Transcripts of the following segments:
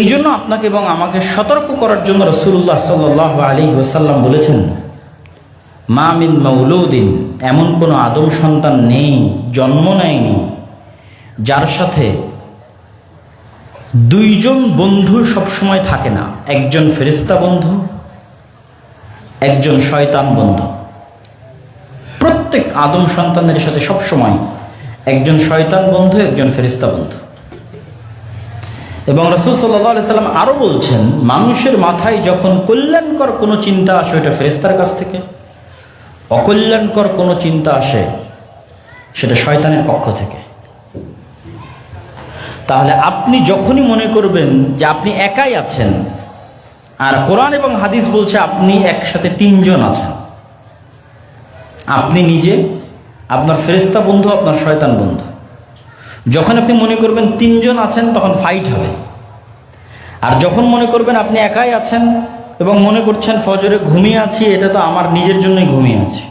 এই জন্য আপনাকে এবং আমাকে সতর্ক করার জন্য রসুল্লাহ সাল্লাহ আলী ওসাল্লাম বলেছেন মামিন মৌলুদ্দিন এমন কোনো আদম সন্তান নেই, জন্ম নেয়নি, যার সাথে দুইজন বন্ধু সবসময় থাকে না, একজন ফেরিস্তা বন্ধু, একজন শয়তান বন্ধু। প্রত্যেক আদম সন্তানের সাথে সবসময় একজন শয়তান বন্ধু, একজন ফেরিস্তা বন্ধু। এবং রসুল সাল্লাহ সাল্লাম আরও বলছেন, মানুষের মাথায় যখন কল্যাণকর কোনো চিন্তা আসে, ওইটা ফেরেস্তার কাছ থেকে। অকল্যাণকর কোনো চিন্তা আসে, সেটা শয়তানের পক্ষ থেকে। তাহলে আপনি যখনই মনে করবেন যে আপনি একাই আছেন, আর কোরআন এবং হাদিস বলছে আপনি একসাথে তিনজন আছেন। আপনি নিজে, আপনার ফেরিস্তা বন্ধু, আপনার শয়তান বন্ধু। যখন আপনি মনে করবেন তিনজন আছেন, তখন ফাইট হবে। আর যখন মনে করবেন আপনি একাই আছেন এবং মনে করছেন ফজরে ঘুমিয়ে আছি, এটা তো আমার নিজের জন্যই ঘুমিয়ে আছি।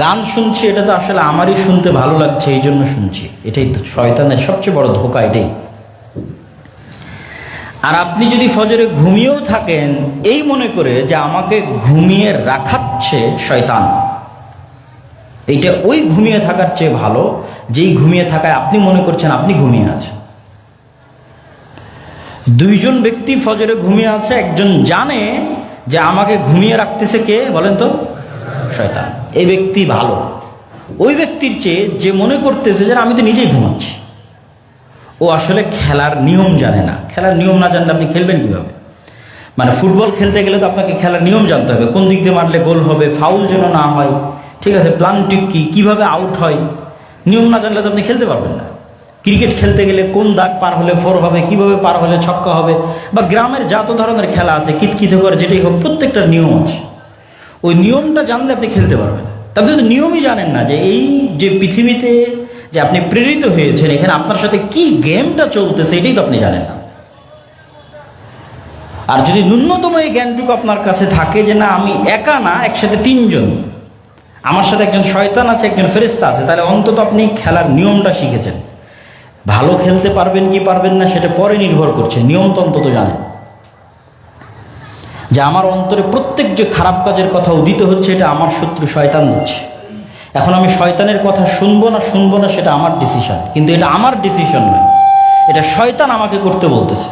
গান শুনছি, এটা তো আসলে আমারই শুনতে ভালো লাগছে, এই জন্য শুনছি। এটাই তো শয়তানের সবচেয়ে বড় ধোকা, এটাই। আর আপনি যদি ফজরে ঘুমিয়েও থাকেন, এই মনে করে যে আমাকে ঘুমিয়ে রাখাচ্ছে শয়তান। এইটা ওই ঘুমিয়ে থাকার চেয়ে ভালো, যেই ঘুমিয়ে থাকায় আপনি মনে করছেন আপনি ঘুমিয়ে আছেন। দুইজন ব্যক্তি ফজরে ঘুমিয়ে আছে, একজন জানে যে আমাকে ঘুমিয়ে রাখতেছে কে? বলেন তো। শয়তান। এই ব্যক্তি ভালো। ওই ব্যক্তির চেয়ে যে মনে করতেছে যে আমি তো নিজেই ঘুমাচ্ছি। ও আসলে খেলার নিয়ম জানে না। খেলার নিয়ম না জানলে আপনি খেলবেন কীভাবে? মানে ফুটবল খেলতে গেলে তো আপনাকে খেলার নিয়ম জানতে হবে। কোন দিক দিয়ে মারলে গোল হবে, ফাউল যেন না হয়। ঠিক আছে প্লান্টিক কি? কীভাবে আউট হয়? নিয়ম না জানলে তো আপনি খেলতে পারবেন না। ক্রিকেট খেলতে গেলে কোন দাগ পার হলে ফোর হবে, কীভাবে পার হলে ছক্কা হবে? বা গ্রামের যত ধরনের খেলা আছে, কিতকিত করে, যেটাই হোক প্রত্যেকটা নিয়ম আছে। ওই নিয়মটা জানলে আপনি খেলতে পারবেন তবে তো নিয়মই জানেন না যে এই যে পৃথিবীতে যে আপনি প্রেরিত হয়েছেন, এখানে আপনার সাথে কি গেমটা চলতেছে এটাই তো আপনি জানেন না। আর যদি ন্যূনতম এই জ্ঞানটুকু আপনার কাছে থাকে যে না, আমি একা না, একসাথে তিনজন আমার সাথে একজন শয়তান আছে, একজন ফেরিস্তা আছে, তাহলে অন্তত আপনি খেলার নিয়মটা শিখেছেন। ভালো খেলতে পারবেন কি পারবেন না সেটা পরে নির্ভর করছে, নিয়ম তো অন্তত জানেন যে আমার অন্তরে প্রত্যেক যে খারাপ কাজের কথা উদিত হচ্ছে, এটা আমার শত্রু শয়তান দিচ্ছে। এখন আমি শয়তানের কথা শুনব না শুনব না, সেটা আমার ডিসিশন কিন্তু এটা আমার ডিসিশন নয়। এটা শয়তান আমাকে করতে বলতেছে।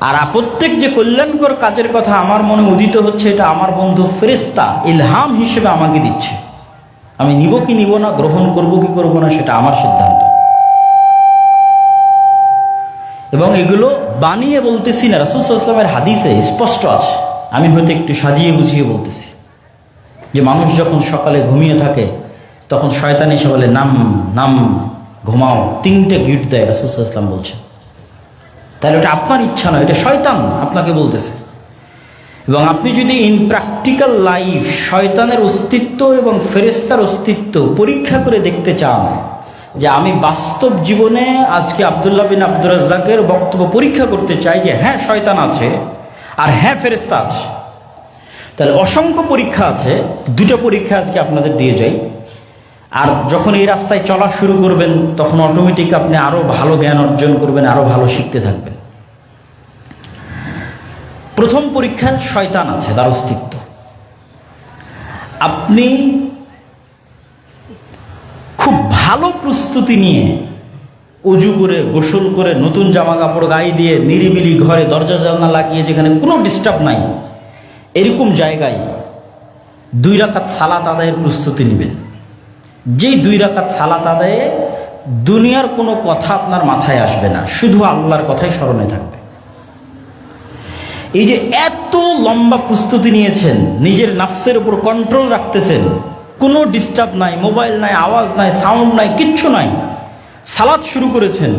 আর প্রত্যেক যে কল্যাণকর কাজের কথা আমার মনে উদিত হচ্ছে, এটা আমার বন্ধু ফেরিস্তা ইলহাম হিসেবে আমাকে দিচ্ছে। আমি নিব কি নিব না, গ্রহণ করব কি করব না, সেটা আমার সিদ্ধান্ত। এবং এগুলো বানিয়ে বলতেছি না রাসুলসাল্লামের হাদিসে স্পষ্ট আছে। আমি হয়তো একটু সাজিয়ে বুঝিয়ে বলতেছি। যে মানুষ যখন সকালে ঘুমিয়ে থাকে, তখন শয়তান এসে বলে, নাম নাম, ঘুমাও। তিনটে গিট দেয় রাসুলসাল্লাম বলছেন। তাহলে ওটা আপনার ইচ্ছা নয়, এটা শয়তান আপনাকে বলতেছে। এবং আপনি যদি ইন প্র্যাকটিক্যাল লাইফ শয়তানের অস্তিত্ব এবং ফেরেস্তার অস্তিত্ব পরীক্ষা করে দেখতে চান, যে আমি বাস্তব জীবনে আজকে আবদুল্লাহ বিন আব্দুর রাজ্জাকের বক্তব্য পরীক্ষা করতে চাই যে হ্যাঁ শয়তান আছে আর হ্যাঁ ফেরেস্তা আছে। তাহলে অসংখ্য পরীক্ষা আছে, দুটো পরীক্ষা আজকে আপনাদের দিয়ে যাই। আর যখন এই রাস্তায় চলা শুরু করবেন, তখন অটোমেটিক আপনি আরও ভালো জ্ঞান অর্জন করবেন আরও ভালো শিখতে থাকবেন। প্রথম পরীক্ষায় শয়তান আছে, তার অস্তিত্ব। আপনি খুব ভালো প্রস্তুতি নিয়ে অজু করে, গোসল করে, নতুন জামা কাপড় গায়ে দিয়ে নিরিবিলি ঘরে দরজা জানলা লাগিয়ে যেখানে কোনো ডিস্টার্ব নাই, এরকম জায়গায় দুই রাকাত সালাত আদায়ের প্রস্তুতি নেবেন। যেই দুই রাকাত সালাত আদায়ে দুনিয়ার কোনো কথা আপনার মাথায় আসবে না, শুধু আল্লাহর কথাই স্মরণে থাকবে। এই যে এত লম্বা প্রস্তুতি নিয়েছেন, নিজের নাফসের উপর কন্ট্রোল রাখতেছেন, কোনো ডিস্টার্ব নাই মোবাইল নাই, আওয়াজ নাই সাউন্ড নাই, কিচ্ছু নাই। সালাদ শুরু করেছেন।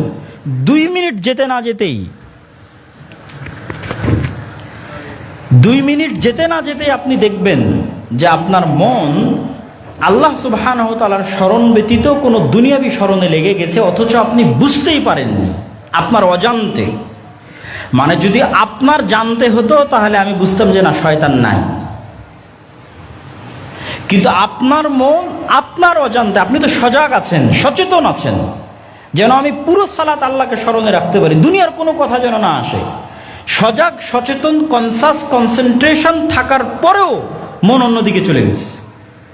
দুই মিনিট যেতে না যেতেই, দুই মিনিট যেতে না যেতেই আপনি দেখবেন যে আপনার মন আল্লাহ সুবহান তালার স্মরণ ব্যতীত কোনো দুনিয়াবি স্মরণে লেগে গেছে, অথচ আপনি বুঝতেই পারেননি। আপনার অজান্তে। মানে যদি আপনার জানতে হতো, তাহলে আমি বুঝতাম যে না, শয়তান নাই। কিন্তু আপনার মন, আপনার অজান্তে, আপনি তো সজাগ আছেন, সচেতন আছেন। যেন আমি পুরো সালাত আল্লাহকে স্মরণে রাখতে পারি, দুনিয়ার কোনো কথা যেন না আসে। সজাগ, সচেতন কনসাস কনসেন্ট্রেশন থাকার পরেও মন অন্যদিকে চলে গেছে।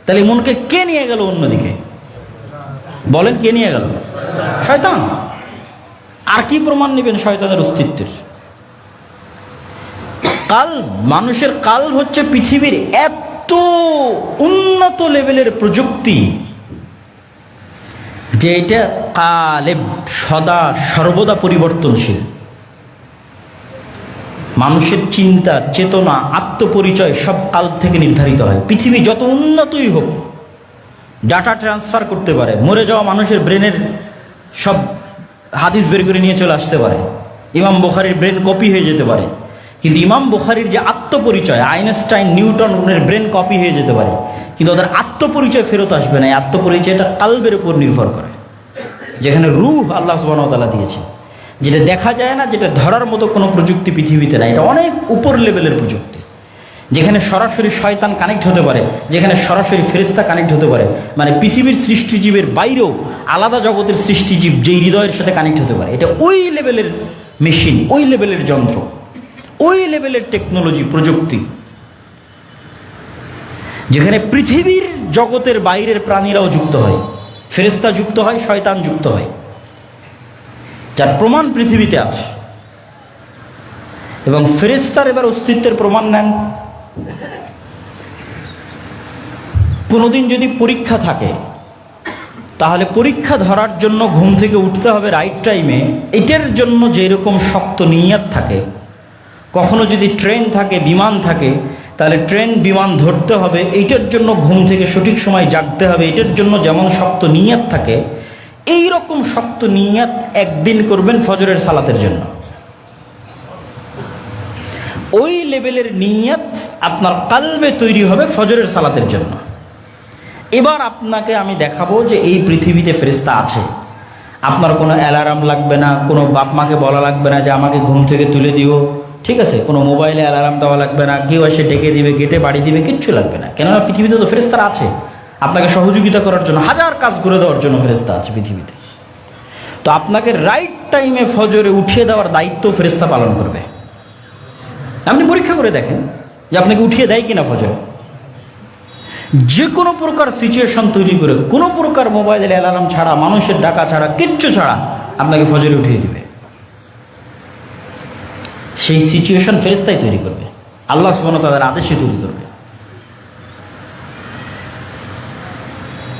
তাহলে মনকে কে নিয়ে গেল অন্যদিকে? বলেন কে নিয়ে গেল? শয়তান। আর কি প্রমাণ নেবেন শয়তানের অস্তিত্বের? কাল, মানুষের কাল হচ্ছে পৃথিবীর এত উন্নত লেভেলের প্রযুক্তি যে এটা কালে সদা সর্বদা পরিবর্তনশীল। মানুষের চিন্তা, চেতনা, আত্মপরিচয় সব কাল থেকে নির্ধারিত হয়। পৃথিবী যত উন্নতই হোক, ডাটা ট্রান্সফার করতে পারে, মরে যাওয়া মানুষের ব্রেনের সব হাদিস বের করে নিয়ে চলে আসতে পারে। ইমাম বুখারির ব্রেন কপি হয়ে যেতে পারে। কিন্তু ইমাম বুখারির যে আত্মপরিচয়, আইনস্টাইন, নিউটন ওদের ব্রেন কপি হয়ে যেতে পারে। কিন্তু ওদের আত্মপরিচয় ফেরত আসবে না। এই আত্মপরিচয়টা কালবের উপর নির্ভর করে। যেখানে রূহ আল্লাহ সুবাহতালা দিয়েছে। যেটা দেখা যায় না, যেটা ধরার মতো কোনো প্রযুক্তি পৃথিবীতে নাই। এটা অনেক উপর লেভেলের প্রযুক্তি। যেখানে সরাসরি শয়তান কানেক্ট হতে পারে, যেখানে সরাসরি ফেরিস্তা কানেক্ট হতে পারে। মানে পৃথিবীর সৃষ্টিজীবের বাইরেও আলাদা জগতের সৃষ্টিজীব যেই হৃদয়ের সাথে কানেক্ট হতে পারে। এটা ওই লেভেলের মেশিন ওই লেভেলের যন্ত্র। ওই লেভেলের টেকনোলজি প্রযুক্তি, যেখানে পৃথিবীর জগতের বাইরের প্রাণীরাও যুক্ত হয় ফেরেস্তা যুক্ত হয়, শয়তান যুক্ত হয়, যার প্রমাণ পৃথিবীতে আছে। এবং ফেরেস্তার এবার অস্তিত্বের প্রমাণ নেন। কোনোদিন যদি পরীক্ষা থাকে, তাহলে পরীক্ষা ধরার জন্য ঘুম থেকে উঠতে হবে রাইট টাইমে এটার জন্য যেরকম শক্ত নিয়াত থাকে কখনো যদি ট্রেন থাকে, বিমান থাকে, তাহলে ট্রেন, বিমান ধরতে হবে। এইটার জন্য ঘুম থেকে সঠিক সময় জাগতে হবে। এটার জন্য যেমন শক্ত নিয়াত থাকে এই রকম শক্ত নিয়াত একদিন করবেন ফজরের সালাতের জন্য। ওই লেভেলের নিয়াত আপনার কালবে তৈরি হবে ফজরের সালাতের জন্য। এবার আপনাকে আমি দেখাবো যে এই পৃথিবীতে ফেরিস্তা আছে। আপনার কোনো অ্যালার্ম লাগবে না, কোনো বাপ মাকে বলা লাগবে না যে আমাকে ঘুম থেকে তুলে দিও। ঠিক আছে, কোনো মোবাইলে অ্যালার্ম দেওয়া লাগবে না, কেউ এসে ডেকে দিবে গেটে বাড়ি দিবে, কিচ্ছু লাগবে না। কেননা পৃথিবীতে তো ফেরেস্তারা আছে। আপনাকে সহযোগিতা করার জন্য, হাজার কাজ করে দেওয়ার জন্য ফেরেস্তা আছে পৃথিবীতে। তো আপনাকে রাইট টাইমে ফজরে উঠিয়ে দেওয়ার দায়িত্ব ফেরেস্তা পালন করবে। আপনি পরীক্ষা করে দেখেন যে আপনাকে উঠিয়ে দেয় কিনা ফজরে। যে কোনো প্রকার সিচুয়েশন তৈরি করে, কোনো প্রকার মোবাইলের অ্যালার্ম ছাড়া, মানুষের ডাকা ছাড়া, কিচ্ছু ছাড়া আপনাকে ফজরে উঠিয়ে দিবে। সেই সিচুয়েশন ফেরেস্তাই তৈরি করবে। আল্লাহ সুবান তাদের আদেশে তৈরি করবে।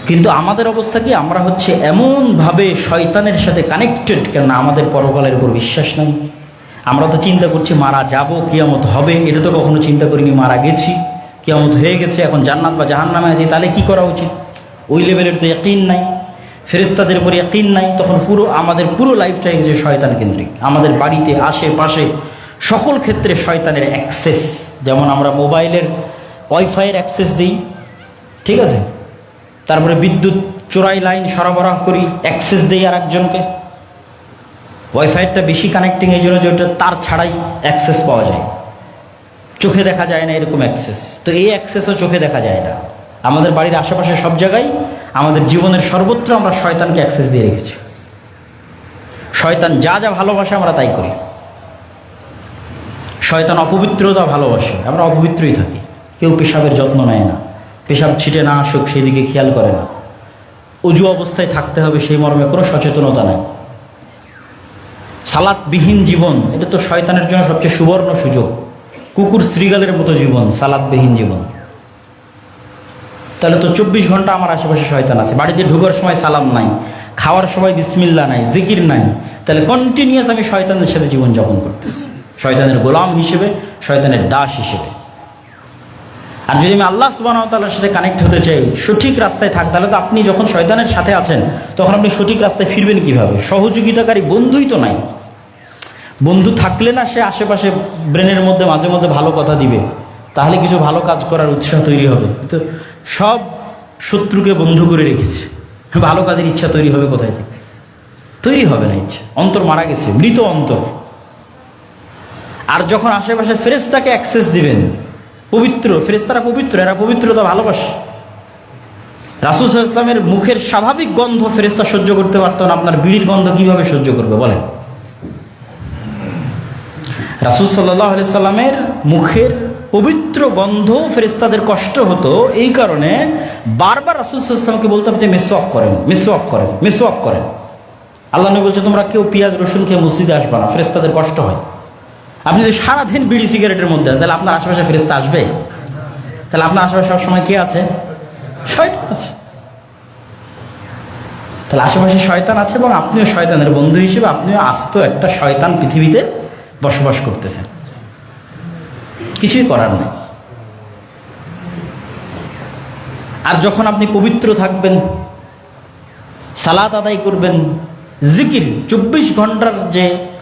কিন্তু আমাদের অবস্থা কি? আমরা হচ্ছে এমনভাবে শয়তানের সাথে কানেক্টেড কেন আমাদের পরকালের উপর বিশ্বাস নাই। আমরা তো চিন্তা করছি, মারা যাব, কিয়ামত হবে। এটা তো কখনো চিন্তা করিনি, মারা গেছি। কিয়ামত হয়ে গেছে, এখন জান্নাত বা জাহান নামে আছি, তাহলে কি করা উচিত? ওই লেভেলের তো একইন নাই। ফেরিস্তাদের উপর একইন নাই। তখন পুরো আমাদের পুরো লাইফটাই গেছে শয়তান কেন্দ্রিক আমাদের বাড়িতে, আশেপাশে সকল ক্ষেত্রে শয়তানের অ্যাক্সেস, যেমন আমরা মোবাইলের ওয়াইফাইয়ের অ্যাক্সেস দিই, ঠিক আছে? তারপরে বিদ্যুৎ চোরাই লাইন সরবরাহ করি, অ্যাক্সেস দিই আর একজনকে ওয়াইফাইটা বেশি কানেক্টিং, এই জন্য যে ওটা তার ছাড়াই অ্যাক্সেস পাওয়া যায়। চোখে দেখা যায় না এরকম অ্যাক্সেস। তো এই অ্যাক্সেসও চোখে দেখা যায় না। আমাদের বাড়ির আশেপাশে সব জায়গায় আমাদের জীবনের সর্বত্র আমরা শয়তানকে অ্যাক্সেস দিয়ে রেখেছি। শয়তান যা যা ভালোবাসে আমরা তাই করি। শয়তান অপবিত্রতা ভালোবাসে। আমরা অপবিত্রই থাকি। কেউ পেশাবের যত্ন নেয় না। পেশাব ছিটে না আসুক সেই দিকে খেয়াল করে না। অজু অবস্থায় থাকতে হবে সেই মর্মে কোনো সচেতনতা নাই। সালাদবিহীন জীবন, এটা তো শয়তানের জন্য সবচেয়ে সুবর্ণ সুযোগ। কুকুর, শ্রীগালের মতো জীবন সালাদবিহীন জীবন। তাহলে তো চব্বিশ ঘণ্টা আমার আশেপাশে শয়তান আছে। বাড়িতে ঢুকার সময় সালাম নাই, খাওয়ার সময় বিসমিল্লা নাই, জিকির নাই। তাহলে কন্টিনিউয়াস আমি শয়তানের সাথে জীবনযাপন করতেছি। শয়তানের গোলাম হিসেবে, শয়তানের দাস হিসেবে। আর যদি আমি আল্লাহ সুবাহ তাল্লার সাথে কানেক্ট হতে চাই, সঠিক রাস্তায় থাক, তাহলে তো আপনি যখন শয়তানের সাথে আছেন, তখন আপনি সঠিক রাস্তায় ফিরবেন কীভাবে? সহযোগিতাকারী বন্ধুই তো নাই। বন্ধু থাকলে না সে আশেপাশে ব্রেনের মধ্যে, মাঝে মধ্যে ভালো কথা দিবে। তাহলে কিছু ভালো কাজ করার উৎসাহ তৈরি হবে। তো সব শত্রুকে বন্ধু করে রেখেছে। ভালো কাজের ইচ্ছা তৈরি হবে কোথায় থেকে? তৈরি হবে না ইচ্ছা। অন্তর মারা গেছে, মৃত অন্তর। আর যখন আশেপাশে ফেরেস্তাকে অ্যাক্সেস দিবেন, পবিত্র ফেরেস্তারা পবিত্র, এরা পবিত্রতা ভালোবাসে। রাসুল ইসলামের মুখের স্বাভাবিক গন্ধ ফেরেস্তা সহ্য করতে পারতো না, আপনার বিড়ির গন্ধ কীভাবে সহ্য করবে, বলেন। রাসুল সাল্লাহ সাল্লামের মুখের পবিত্র গন্ধ ফেরেস্তাদের কষ্ট হতো, এই কারণে বারবার রাসুল সাল্লামকে বলতাম যে মিসওয়াক করেন মিসওয়াক করেন মিসওয়াক করেন। আল্লাহ বলছে, তোমরা কেউ পেঁয়াজ, রসুন খেয়ে মসজিদে আসবে না ফেরেস্তাদের কষ্ট হয়। আপনি যদি সারাদিন বিড়ি সিগারেটের মধ্যে তাহলে আপনার আশেপাশে ফেরেস্তা আসবে? তাহলে আপনার আশেপাশে সবসময় কে আছে? শয়তান আছে। তাহলে আশেপাশে শয়তান আছে এবং আপনিও শয়তানের বন্ধু হিসেবে আপনিও আস্ত একটা শয়তান পৃথিবীতে বসবাস করতেছেন। কিছুই করার নেই। আর যখন আপনি পবিত্র থাকবেন, সালাত আদায় করবেন, জিকির, চব্বিশ ঘণ্টার যে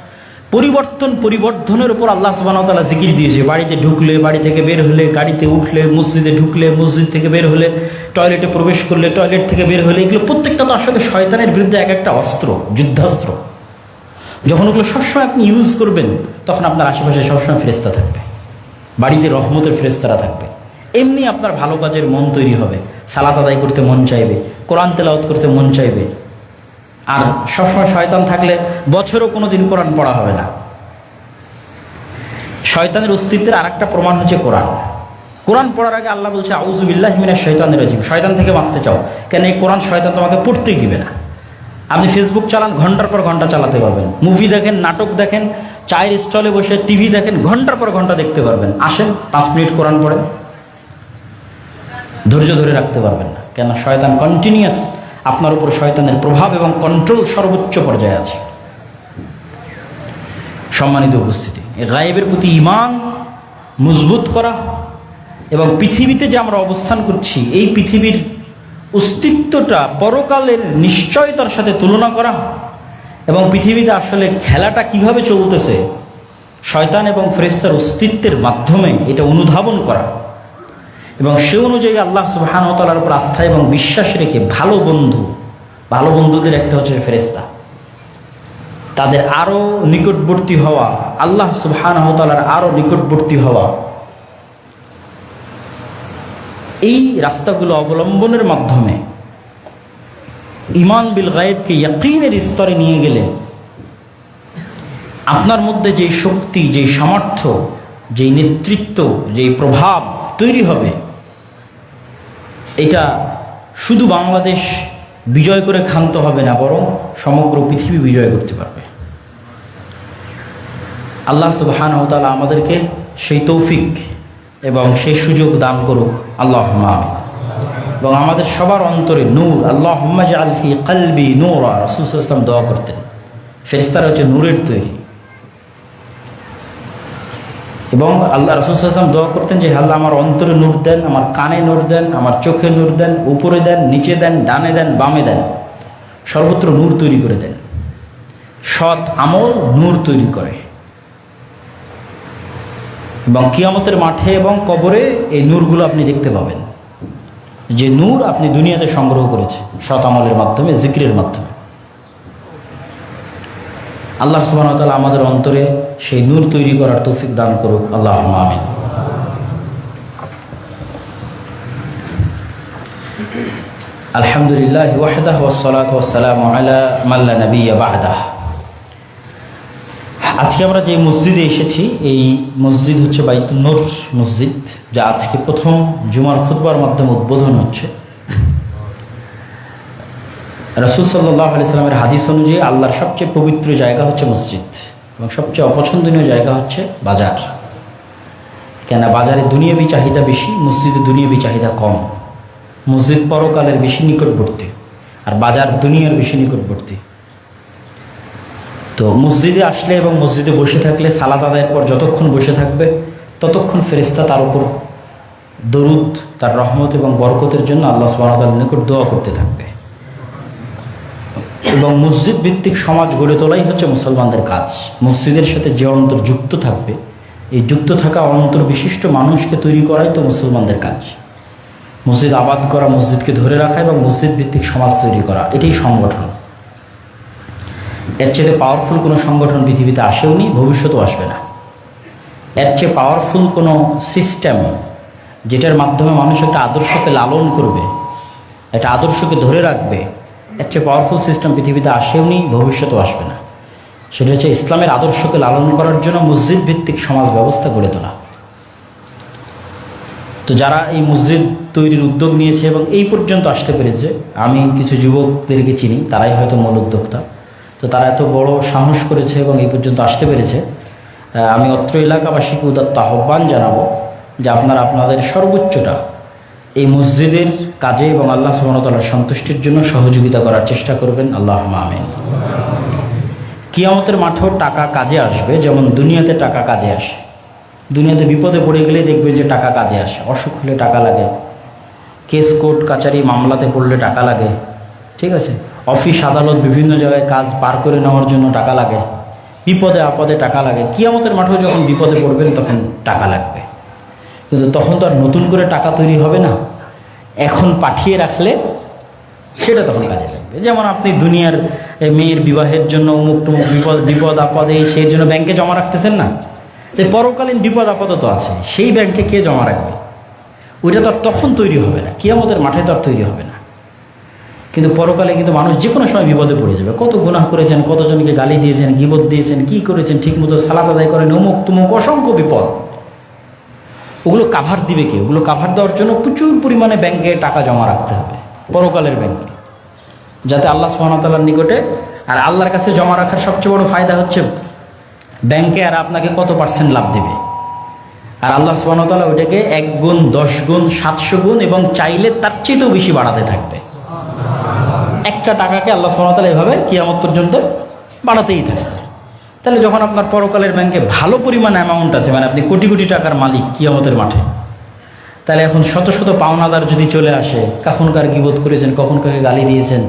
পরিবর্তন, পরিবর্ধনের উপর আল্লাহ সুবাহতালা জিকির দিয়েছে। বাড়িতে ঢুকলে, বাড়ি থেকে বের হলে, গাড়িতে উঠলে, মসজিদে ঢুকলে, মসজিদ থেকে বের হলে, টয়লেটে প্রবেশ করলে, টয়লেট থেকে বের হলে, এগুলো প্রত্যেকটা তো আসলে শয়তানের বিরুদ্ধে এক একটা অস্ত্র, যুদ্ধাস্ত্র। যখন ওগুলো সবসময় আপনি ইউজ করবেন, তখন আপনার আশেপাশে সবসময় ফেরেস্তা থাকবে। বাড়িতে রহমতের ফেরেস্তারা থাকবে। এমনি আপনার ভালো কাজের মন তৈরি হবে। সালাত আদায় করতে মন চাইবে। কোরআন তেলাওত করতে মন চাইবে। আর সবসময় শয়তান থাকলে বছরও কোনো দিন কোরআন পড়া হবে না। শয়তানের অস্তিত্বের আর একটা প্রমাণ হচ্ছে কোরআন। কোরআন পড়ার আগে আল্লাহ বলছে আউজুবিল্লাহ মিনা শয়তানের রাজিম। শয়তান থেকে বাঁচতে চাও। কেন এই কোরআন শয়তান তোমাকে পড়তেই দিবে না? আপনি ফেসবুক চালান, ঘণ্টার পর ঘণ্টা চালাতে পারবেন। মুভি দেখেন, নাটক দেখেন, চায়ের স্টলে বসে টিভি দেখেন, ঘণ্টার পর ঘণ্টা দেখতে পারবেন। আসেন, পাঁচ মিনিট কোরআন পড়েন। ধৈর্য ধরে রাখতে পারবেন না। কেন শয়তান কন্টিনিউয়াস আপনার উপর শয়তানের প্রভাব এবং কন্ট্রোল সর্বোচ্চ পর্যায়ে আছে। সম্মানিত উপস্থিতি গায়েবের প্রতি ইমান মজবুত করা এবং পৃথিবীতে যে আমরা অবস্থান করছি, এই পৃথিবীর অস্তিত্বটা পরকালের নিশ্চয়তার সাথে তুলনা করা এবং পৃথিবীতে আসলে খেলাটা কীভাবে চলতেছে, শয়তান এবং ফ্রেস্তার অস্তিত্বের মাধ্যমে এটা অনুধাবন করা। এবং সে অনুযায়ী আল্লাহ সুবাহানতালার উপর আস্থা এবং বিশ্বাস রেখে ভালো বন্ধু, ভালো বন্ধুদের একটা হচ্ছে ফেরেস্তা তাদের আরও নিকটবর্তী হওয়া, আল্লাহ সুবাহানতালার আরও নিকটবর্তী হওয়া। এই রাস্তাগুলো অবলম্বনের মাধ্যমে ইমান বিল গায়েবকে ইয়াকিনের স্তরে নিয়ে গেলে আপনার মধ্যে যেই শক্তি, যেই সামর্থ্য, যেই নেতৃত্ব, যেই প্রভাব তৈরি হবে। এটা শুধু বাংলাদেশ বিজয় করে ক্ষান্ত হবে না, বরং সমগ্র পৃথিবী বিজয় করতে পারবে। আল্লাহ সুবহান তালা আমাদেরকে সেই তৌফিক এবং সেই সুযোগ দান করুক। আল্লাহ এবং আমাদের সবার অন্তরে নূর আল্লাহ আলফি কালবি নূর, রসুল ইসলাম দোয়া করতেন। ফেরিস্তারা হচ্ছে নূরের তৈরি। এবং আল্লাহ রসুলাম দোয়া করতেন যে আল্লাহ আমার অন্তরে নূর দেন, আমার কানে নূর দেন, আমার চোখে নূর দেন, উপরে দেন, নিচে দেন, ডানে দেন, বামে দেন। সর্বত্র নূর তৈরি করে দেন। সৎ আমল নূর তৈরি করে। এবং কিয়ামতের মাঠে এবং কবরে এই নূরগুলো আপনি দেখতে পাবেন। যে নূর আপনি দুনিয়াতে সংগ্রহ করেছে সৎ আমলের মাধ্যমে, জিক্রের মাধ্যমে। আল্লাহ সুবাহতাল আমাদের অন্তরে সেই নূর তৈরি করার তৌফিক দান করুক। আল্লাহ আমিন। আলহামদুলিল্লাহ ওয়াহদাহ ওসালাত ওসালাম মাল্লা নবী বাহদাহ আজকে আমরা যে মসজিদে এসেছি, এই মসজিদ হচ্ছে বাইতুল নূর মসজিদ, যা আজকে প্রথম জুমার খুতবার মাধ্যমে উদ্বোধন হচ্ছে। রসুল সাল্লাহ আলিয়াল্লামের হাদিস অনুযায়ী আল্লাহর সবচেয়ে পবিত্র জায়গা হচ্ছে মসজিদ এবং সবচেয়ে অপছন্দনীয় জায়গা হচ্ছে বাজার। কেন বাজারে দুনিয়াবি চাহিদা বেশি, মসজিদে দুনিয়াবি চাহিদা কম। মসজিদ পরকালের বেশি নিকটবর্তী আর বাজার দুনিয়ার বেশি নিকটবর্তী। তো মসজিদে আসলে এবং মসজিদে বসে থাকলে সালাত আদায়ের পর যতক্ষণ বসে থাকবে, ততক্ষণ ফেরিস্তা তার উপর দরুদ, তার রহমত এবং বরকতের জন্য আল্লাহ সুবাহতাল নিকট দোয়া করতে থাকবে। এবং মসজিদ ভিত্তিক সমাজ গড়ে তোলাই হচ্ছে মুসলমানদের কাজ। মসজিদের সাথে যে অন্তর যুক্ত থাকবে, এই যুক্ত থাকা অন্তর বিশিষ্ট মানুষকে তৈরি করাই তো মুসলমানদের কাজ। মসজিদ আবাদ করা, মসজিদকে ধরে রাখা এবং মসজিদ ভিত্তিক সমাজ তৈরি করা, এটাই সংগঠন। এর চেয়ে পাওয়ারফুল কোনো সংগঠন পৃথিবীতে আসেও নি, ভবিষ্যতেও আসবে না। এর চেয়ে পাওয়ারফুল কোনো সিস্টেম যেটার মাধ্যমে মানুষ একটা আদর্শকে লালন করবে, একটা আদর্শকে ধরে রাখবে এর চেয়ে পাওয়ারফুল সিস্টেম পৃথিবীতে আসেও নি, ভবিষ্যতেও আসবে না। সেটা হচ্ছে ইসলামের আদর্শকে লালন করার জন্য মসজিদ ভিত্তিক সমাজ ব্যবস্থা গড়ে তোলা। তো যারা এই মসজিদ তৈরির উদ্যোগ নিয়েছে এবং এই পর্যন্ত আসতে পেরেছে, আমি কিছু যুবকদেরকে চিনি, তারাই হয়তো মূল উদ্যোক্তা। তো তারা এত বড় সাহস করেছে এবং এই পর্যন্ত আসতে পেরেছে। আমি অত্র এলাকাবাসীকে উদাত্ত আহ্বান জানাব যে আপনারা আপনাদের সর্বোচ্চটা এই মসজিদের কাজে এবং আল্লাহ সুবহানাহু সন্তুষ্টির জন্য সহযোগিতা করার চেষ্টা করবেন। আল্লাহ আমিন। কিয়ামতের মাঠেও টাকা কাজে আসবে, যেমন দুনিয়াতে টাকা কাজে আসে। দুনিয়াতে বিপদে পড়ে গেলেই দেখবেন যে টাকা কাজে আসে। অসুখ হলে টাকা লাগে। কেস, কোর্ট, কাচারি মামলাতে পড়লে টাকা লাগে। ঠিক আছে? অফিস, আদালত বিভিন্ন জায়গায় কাজ পার করে নেওয়ার জন্য টাকা লাগে। বিপদে, আপদে টাকা লাগে। কিয়ামতের মাঠেও যখন বিপদে পড়বেন, তখন টাকা লাগবে। কিন্তু তখন তো আর নতুন করে টাকা তৈরি হবে না। এখন পাঠিয়ে রাখলে সেটা তখন কাজে লাগবে। যেমন আপনি দুনিয়ার মেয়ের বিবাহের জন্য অমুক টুমুক বিপদ বিপদ, আপদে সেই জন্য ব্যাংকে জমা রাখতেছেন না? তো পরকালীন বিপদ, আপদ তো আছে। সেই ব্যাংকে কে জমা রাখবে? ওইটা তো আর তখন তৈরি হবে না। কিয়ামতের মাঠে তো আর তৈরি হবে না। কিন্তু পরকালে কিন্তু মানুষ যে কোনো সময় বিপদে পড়ে যাবে। কত গুনাহ করেছেন, কতজনকে গালি দিয়েছেন, গিবত দিয়েছেন, কি করেছেন, ঠিকমতো সালাত আদায় করেন অমুক তুমুক অসংখ্য বিপদ। ওগুলো কাভার দিবে কে? ওগুলো কাভার দেওয়ার জন্য প্রচুর পরিমাণে ব্যাংকে টাকা জমা রাখতে হবে। পরকালের ব্যাংকে যাতে আল্লাহ সুহামতাল্লার নিকটে আর আল্লাহর কাছে জমা রাখার সবচেয়ে বড় ফায়দা হচ্ছে ব্যাংকে আর আপনাকে কত পার্সেন্ট লাভ দেবে? আর আল্লাহ সুবাহতাল্লাহ ওইটাকে এক গুণ, দশ গুণ, সাতশো গুণ এবং চাইলে তার চেয়েতেও বেশি বাড়াতে থাকবে। একটা টাকাকে আল্লাহ সুবাহতাল্লাহ এভাবে কিয়ামত পর্যন্ত বাড়াতেই থাকবে। তাহলে যখন আপনার পরকালের ব্যাংকে ভালো পরিমাণ অ্যামাউন্ট আছে মানে আপনি কোটি কোটি টাকার মালিক কিয়ামতের মাঠে, তাহলে এখন শত শত পাওনাদার যদি চলে আসে, কখন কার গিবোধ করেছেন, কখন কাকে গালি দিয়েছেন,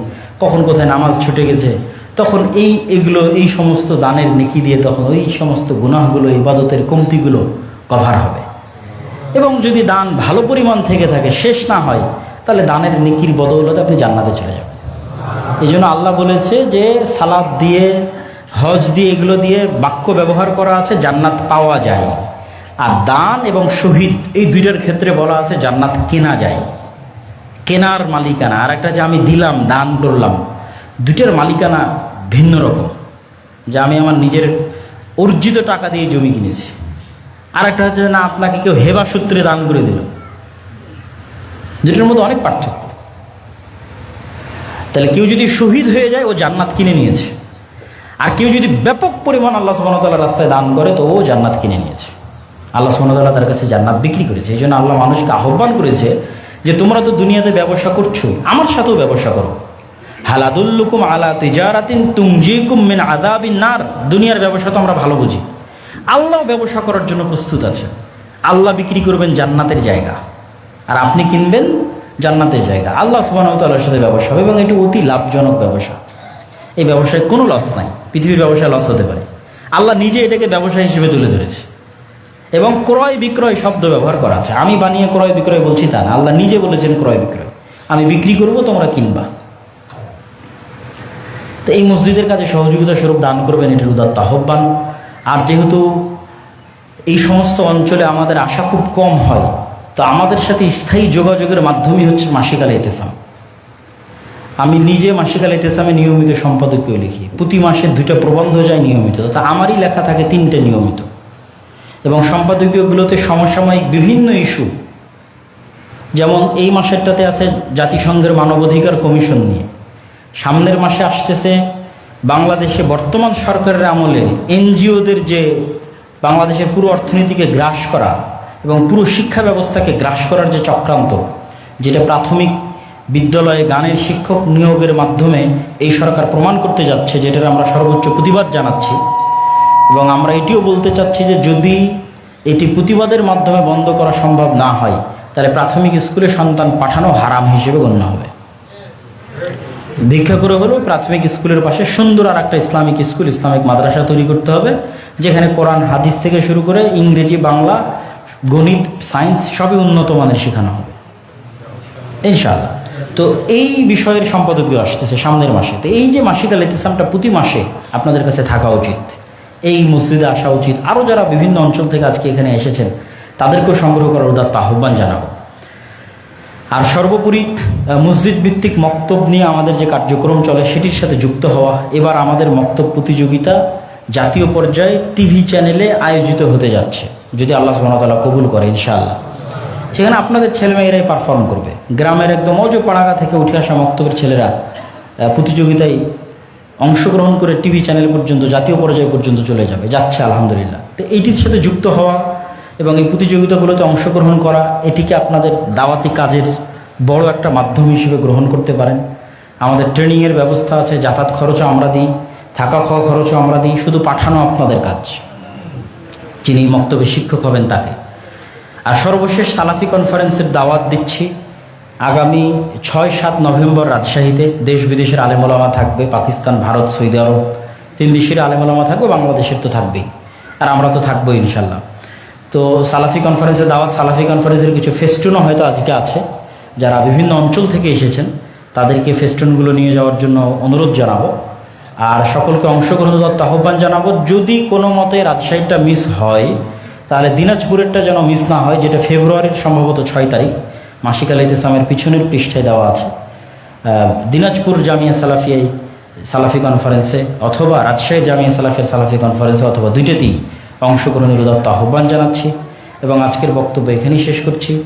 কখন কোথায় নামাজ ছুটে গেছে, তখন এই এগুলো, এই সমস্ত দানের নেকি দিয়ে তখন ওই সমস্ত গুনাহগুলো, ইবাদতের কমতিগুলো কভার হবে। এবং যদি দান ভালো পরিমাণ থেকে থাকে, শেষ না হয়, তাহলে দানের নেকির বদৌলতে আপনি জান্নাতে চলে যাবেন। এই জন্য আল্লাহ বলেছে যে সালাদ দিয়ে হজ দিয়ে এগুলো দিয়ে বাক্য ব্যবহার করা আছে, জান্নাত পাওয়া যায়। আর দান এবং শহীদ, এই দুইটার ক্ষেত্রে বলা আছে জান্নাত কেনা যায়। কেনার মালিকানা, আর একটা যে আমি দিলাম, দান করলাম, দুইটার মালিকানা ভিন্ন রকম। যে আমি আমার নিজের অর্জিত টাকা দিয়ে জমি কিনেছি। আর একটা হচ্ছে না, আপনাকে কেউ হেবা সূত্রে দান করে দিল। দুটোর মধ্যে অনেক পার্থক্য। তাহলে কেউ যদি শহীদ হয়ে যায়, ও জান্নাত কিনে নিয়েছে। আর কেউ যদি ব্যাপক পরিমাণ আল্লাহ সুবাহতাল্লাহ রাস্তায় দান করে তো ও জান্নাত কিনে নিয়েছে। আল্লাহ সুবাহতাল্লাহ তার কাছে জান্নাত বিক্রি করেছে। এই জন্য আল্লাহ মানুষকে আহ্বান করেছে যে তোমরা তো দুনিয়াতে ব্যবসা করছ, আমার সাথেও ব্যবসা করো। হালাদুল্লুকুম আলা তিজারাতিন তুমজিকুম মিন আদাবিন নার। দুনিয়ার ব্যবসা তো আমরা ভালো বুঝি। আল্লাহ ব্যবসা করার জন্য প্রস্তুত আছে। আল্লাহ বিক্রি করবেন জান্নাতের জায়গা। আর আপনি কিনবেন জান্নাতের জায়গা। আল্লাহ সুবাহতাল্লাহর সাথে ব্যবসা হবে এবং এটি অতি লাভজনক ব্যবসা। এই ব্যবসায় কোনো লস নাই। পৃথিবীর ব্যবসায় লস হতে পারে। আল্লাহ নিজে এটাকে ব্যবসা হিসেবে তুলে ধরেছে। এবং ক্রয় বিক্রয় শব্দ ব্যবহার করা আছে। আমি বানিয়ে ক্রয় বিক্রয় বলছি তা না। আল্লাহ নিজে বলেছেন ক্রয় বিক্রয়। আমি বিক্রি করব, তোমরা কিনবা। তো এই মসজিদের কাছে সহযোগিতা স্বরূপ দান করবেন, এটির উদাত্ত আহ্বান। আর যেহেতু এই সমস্ত অঞ্চলে আমাদের আশা খুব কম হয়, তো আমাদের সাথে স্থায়ী যোগাযোগের মাধ্যমই হচ্ছে মাসিকাল ইতেসাম আমি নিজে মাসিকাল ইতেসামে নিয়মিত সম্পাদকীয় লিখি। প্রতি মাসে দুইটা প্রবন্ধ যায় নিয়মিত। তা আমারই লেখা থাকে তিনটে নিয়মিত। এবং সম্পাদকীয়গুলোতে সমসাময়িক বিভিন্ন ইস্যু। যেমন এই মাসেরটাতে আছে জাতিসংঘের মানবাধিকার কমিশন নিয়ে। সামনের মাসে আসতেছে বাংলাদেশে বর্তমান সরকারের আমলে এনজিওদের যে বাংলাদেশের পুরো অর্থনীতিকে গ্রাস করা এবং পুরো শিক্ষা ব্যবস্থাকে গ্রাস করার যে চক্রান্ত, যেটা প্রাথমিক বিদ্যালয়ে গানের শিক্ষক নিয়োগের মাধ্যমে এই সরকার প্রমাণ করতে যাচ্ছে যেটার আমরা সর্বোচ্চ প্রতিবাদ জানাচ্ছি। এবং আমরা এটিও বলতে চাচ্ছি যে যদি এটি প্রতিবাদের মাধ্যমে বন্ধ করা সম্ভব না হয়, তাহলে প্রাথমিক স্কুলে সন্তান পাঠানো হারাম হিসেবে গণ্য হবে। ভিক্ষা করে হলেও প্রাথমিক স্কুলের পাশে সুন্দর আর একটা ইসলামিক স্কুল, ইসলামিক মাদ্রাসা তৈরি করতে হবে, যেখানে কোরআন, হাদিস থেকে শুরু করে ইংরেজি, বাংলা, গণিত, সায়েন্স সবই উন্নত মানের শেখানো হবে। ইনশাআল্লাহ। তো এই বিষয়ের সম্পাদকীয় আসতেছে সামনের মাসে। তো এই যে মাসিকাল ইতিসামটা প্রতি মাসে আপনাদের কাছে থাকা উচিত, এই মসজিদে আসা উচিত। আরও যারা বিভিন্ন অঞ্চল থেকে আজকে এখানে এসেছেন, তাদেরকেও সংগ্রহ করার উদাত্ত আহ্বান জানাব। আর সর্বোপরি মসজিদ ভিত্তিক মক্তব নিয়ে আমাদের যে কার্যক্রম চলে, সেটির সাথে যুক্ত হওয়া। এবার আমাদের মক্তব প্রতিযোগিতা জাতীয় পর্যায়ে টিভি চ্যানেলে আয়োজিত হতে যাচ্ছে। যদি আল্লাহ সুবহানাহু কবুল করে, ইনশাআল্লাহ। সেখানে আপনাদের ছেলেমেয়েরাই পারফর্ম করবে। গ্রামের একদম অজো পাড়াগা থেকে উঠে আসা মক্তবের ছেলেরা প্রতিযোগিতায় অংশগ্রহণ করে টিভি চ্যানেল পর্যন্ত, জাতীয় পর্যায় পর্যন্ত চলে যাবে। যাচ্ছে আলহামদুলিল্লাহ। তো এইটির সাথে যুক্ত হওয়া এবং এই প্রতিযোগিতাগুলোতে অংশগ্রহণ করা, এটিকে আপনাদের দাওয়াতি কাজের বড় একটা মাধ্যম হিসেবে গ্রহণ করতে পারেন। আমাদের ট্রেনিংয়ের ব্যবস্থা আছে, যাতায়াত খরচও আমরা দিই, থাকা খাওয়া খরচও আমরা দিই, শুধু পাঠানো আপনাদের কাজ। যিনি মক্তব্যে শিক্ষক হবেন তাকে। আর সর্বশেষ সালাফি কনফারেন্সের দাওয়াত দিচ্ছি। আগামী ছয়, সাত নভেম্বর রাজশাহীতে দেশ বিদেশের আলেমলামা থাকবে, পাকিস্তান, ভারত, সৌদি আরব, তিন দেশের আলেমলামা থাকবে, বাংলাদেশের তো থাকবেই। আর আমরা তো থাকব ইনশাল্লাহ। তো সালাফি কনফারেন্সের দাওয়াত, সালাফি কনফারেন্সের কিছু ফেস্টুনও হয়তো আজকে আছে। যারা বিভিন্ন অঞ্চল থেকে এসেছেন, তাদেরকে ফেস্টুনগুলো নিয়ে যাওয়ার জন্য অনুরোধ জানাব। আর সকলকে অংশগ্রহণ আহ্বান জানাব, যদি কোনো মতে রাজশাহীটা মিস হয় তাহলে দিনাজপুরেরটা যেন মিস না হয়, যেটা ফেব্রুয়ারির সম্ভবত ছয় তারিখ, মাসিক আলী ইসলামের পিছনের পৃষ্ঠায় দেওয়া আছে। দিনাজপুর জামিয়া সালাফিয়াই সালাফি কনফারেন্সে অথবা রাজশাহী জামিয়া সালাফিয়া সালাফি কনফারেন্সে অথবা দুইটাতেই অংশগ্রহণের উদাত্ত আহ্বান জানাচ্ছি। এবং আজকের বক্তব্য এখানেই শেষ করছি।